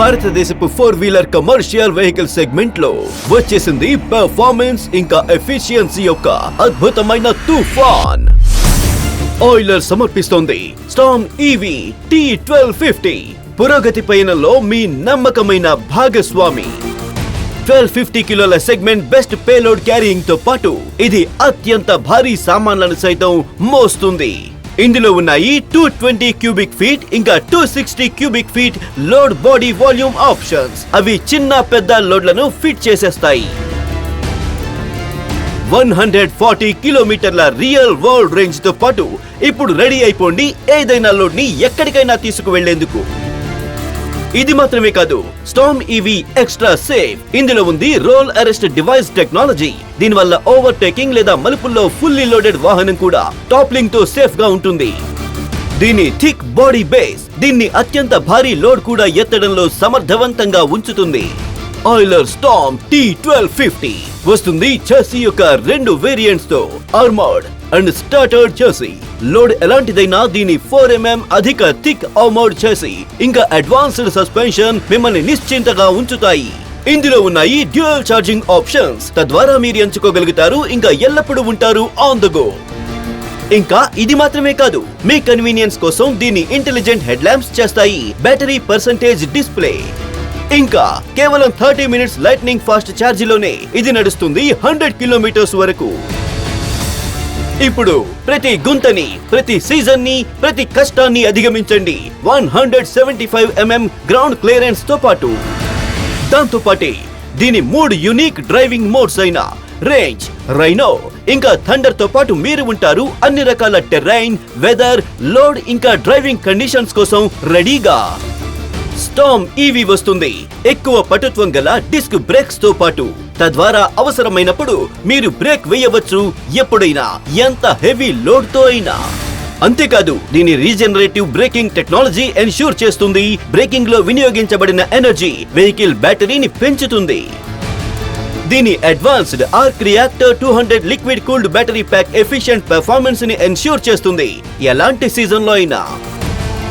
భారతదేశపు four wheeler commercial vehicle సెగ్మెంట్లో వచ్చేసింది పెర్ఫార్మెన్స్ ఇంకా ఎఫిషియన్సీ యొక్క అద్భుతమైన తుఫాన్. Euler సమర్పిస్తోంది Storm EV T twelve fifty పురోగతి పయనంలో మీ నమ్మకమైన భాగస్వామి. ట్వెల్వ్ ఫిఫ్టీ కిలోల సెగ్మెంట్ బెస్ట్ పేలోడ్ క్యారింగ్తో పాటు ఇది అత్యంత భారీ సామాన్లను సైతం మోస్తుంది. ఇందులో ఉన్నాయి టూ ట్వంటీ క్యూబిక్ ఫీట్ ఇంకా two sixty cubic feet load body volume options అవి చిన్న పెద్ద లోడ్లను ఫిట్ చేసేస్తాయి. వన్ హండ్రెడ్ ఫార్టీ కిలోమీటర్ల రియల్ వరల్డ్ రేంజ్తో పాటు ఇప్పుడు రెడీ అయిపోండి ఏదైనా లోడ్ని ఎక్కడికైనా తీసుకువెళ్ళేందుకు ఇది మాత్రమే కాదు స్టామ్ ఈవీ ఎక్స్ట్రా సేఫ్ ఇందులో ఉంది రోల్ అరెస్ట్ డివైస్ టెక్నాలజీ దీనివల్ల ఓవర్టేకింగ్ లేదా మలుపుల్లో ఫుల్లీ లోడెడ్ వాహనం కూడా టాప్లింగ్తో సేఫ్గా ఉంటుంది. దీని థిక్ బాడీ బేస్ దీన్ని అత్యంత భారీ లోడ్ కూడా ఎత్తడంలో సమర్థవంతంగా ఉంచుతుంది. Euler Storm T twelve fifty వస్తుంది చెసీ యొక్క రెండు వేరియంట్స్తో ఆర్మర్డ్ అండ్ స్టార్టర్డ్ చేసి లోడ్ ఎలాంటిదైనా దీని ఫోర్ ఎంఎం అధిక థిక్ ఆర్మర్డ్ చేసి ఇంకా అడ్వాన్స్డ్ సస్పెన్షన్ మిమ్మల్ని నిశ్చింతగా ఉంచుతాయి. ఇందులో ఉన్నాయి డ్యూయల్ ఛార్జింగ్ ఆప్షన్స్ తద్వారా మీరు ఎంచుకోగలుగుతారు ఇంకా ఎల్లప్పుడూ ఉంటారు ఆన్ ద గో. ఇంకా ఇది మాత్రమే కాదు మీ కన్వీనియన్స్ కోసం దీన్ని ఇంటెలిజెంట్ హెడ్ ల్యాంప్స్ చేస్తాయి బ్యాటరీ పర్సంటేజ్ డిస్ప్లే. ఇంకా కేవలం థర్టీ మినిట్స్ లైట్నింగ్ ఫాస్ట్ ఛార్జీలోనే ఇది నడుస్తుంది హండ్రెడ్ కిలోమీటర్స్ వరకు. ఇప్పుడు ప్రతి గుంతని ప్రతి సీజన్ని ప్రతి కష్టాన్ని అధిగమించండి. One hundred seventy five MM ground క్లియరెన్స్తో పాటు. దాంతో పాటే దీని మూడు యునిక్ డ్రైవింగ్ మోడ్స్ అయిన రేంజ్ రైనో ఇంకా థండర్తో పాటు మీరు ఉంటారు అన్ని రకాల టెర్రైన్ వెదర్ లోడ్ ఇంకా డ్రైవింగ్ కండిషన్స్ కోసం రెడీగా. స్టామ్ ఈవీ వస్తుంది. ఎక్కువ పటుత్వం గల డిస్క్ బ్రేక్స్తో పాటు. తద్వారా అవసరమైనప్పుడు మీరు బ్రేక్ వేయవచ్చు. ఎప్పుడైనా ఎంత హెవీ లోడ్తో అయినా. అంతేకాదు దీని రీజనరేటివ్ బ్రేకింగ్ టెక్నాలజీ ఎన్ష్యూర్ చేస్తుంది. బ్రేకింగ్లో వినియోగించబడిన ఎనర్జీ వెహికల్ బ్యాటరీని పెంచుతుంది. దీని advanced arc reactor two hundred liquid cooled battery pack efficient పెర్ఫార్మెన్స్ని ensure చేస్తుంది. ఎలాంటి సీజన్లో అయినా.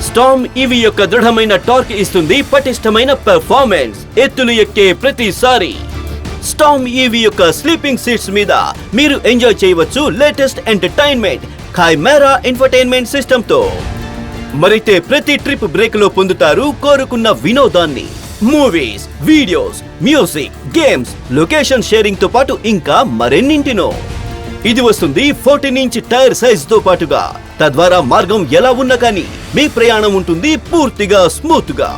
స్టామ్ ఇవి యొక్క దృఢమైన టార్క్ ఇస్తుంది. పటిష్టమైన పెర్ఫార్మెన్స్. ఎత్తులు ఎక్కే ప్రతిసారి. స్టామ్ ఈవీ యొక్క స్లీపింగ్ సీట్స్ మీద మీరు ఎంజాయ్ చేయవచ్చు లేటెస్ట్ ఎంటర్టైన్మెంట్ ఖైమేరా ఇన్ఫర్టైన్మెంట్ సిస్టమ్తో. మరైతే ప్రతి ట్రిప్ బ్రేక్లో పొందుతారు కోరుకున్న వినోదాన్ని. Movies videos music games location షేరింగ్తో పాటు ఇంకా మరెన్నింటినో. ఇది వస్తుంది ఫోర్టీన్ ఇంచ్ టైర్ సైజ్తో పాటుగా. తద్వారా మార్గం ఎలా ఉన్నా కానీ మీ ప్రయాణం ఉంటుంది పూర్తిగా స్మూత్గా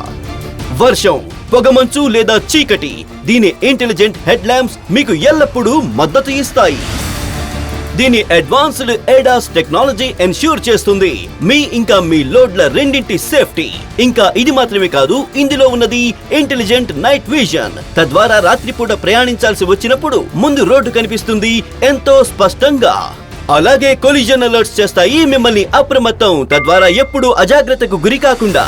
వర్షం పొగమంచు లేదా చీకటి. దీని ఇంటెలిజెంట్ హెడ్ ల్యాంప్స్ మీకు ఎల్లప్పుడూ మద్దతు ఇస్తాయి. దీని అడ్వాన్స్డ్ ఏడాస్ టెక్నాలజీ ఎన్ష్యూర్ చేస్తుంది. మీ ఇంకా మీ లోడ్ల రెండింటి సేఫ్టీ ఇంకా ఇది మాత్రమే కాదు ఇందులో ఉన్నది ఇంటెలిజెంట్ నైట్ విజన్ తద్వారా రాత్రిపూట ప్రయాణించాల్సి వచ్చినప్పుడు ముందు రోడ్డు కనిపిస్తుంది ఎంతో స్పష్టంగా. అలాగే కొలిజన్ అలర్ట్స్ చేస్తాయి మిమ్మల్ని అప్రమత్తం. తద్వారా ఎప్పుడు అజాగ్రత్తకు గురి కాకుండా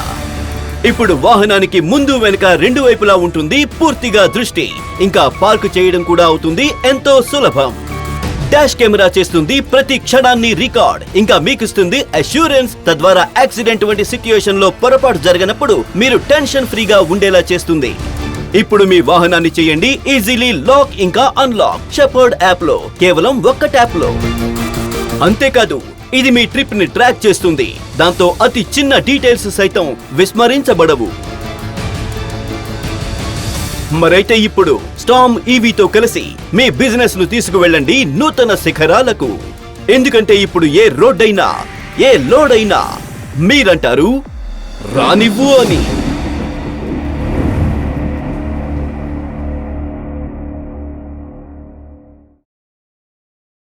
ఇప్పుడు వాహనానికి ముందు వెనుక రెండు వైపులా ఉంటుంది పూర్తిగా దృష్టి. ఇంకా పార్క్ చేయడం కూడా అవుతుంది ఎంతో సులభం. డాష్ కెమెరా చేస్తుంది ప్రతి క్షణాన్ని రికార్డ్. ఇంకా మీకిస్తుంది అష్యూరెన్స్ తద్వారా యాక్సిడెంట్ వంటి సిట్యుయేషన్లో పొరపాటు జరగనప్పుడు మీరు టెన్షన్ ఫ్రీగా ఉండేలా చేస్తుంది. ఇప్పుడు మీ వాహనాన్ని చేయండి ఈజీలీ లాక్ ఇంకా అన్లాక్ షెపర్డ్ యాప్లో కేవలం ఒక్క ట్యాప్లో. అంతేకాదు ఇది మీ ట్రిప్ని ట్రాక్ చేస్తుంది. దాంతో అతి చిన్న డీటెయిల్స్ సైతం విస్మరించబడవు. మరైతే ఇప్పుడు స్టామ్ ఈవీతో కలిసి మీ బిజినెస్ను తీసుకువెళ్ళండి నూతన శిఖరాలకు. ఎందుకంటే ఇప్పుడు ఏ రోడ్డైనా ఏ లోడైనా మీరంటారు రానివ్వు అని.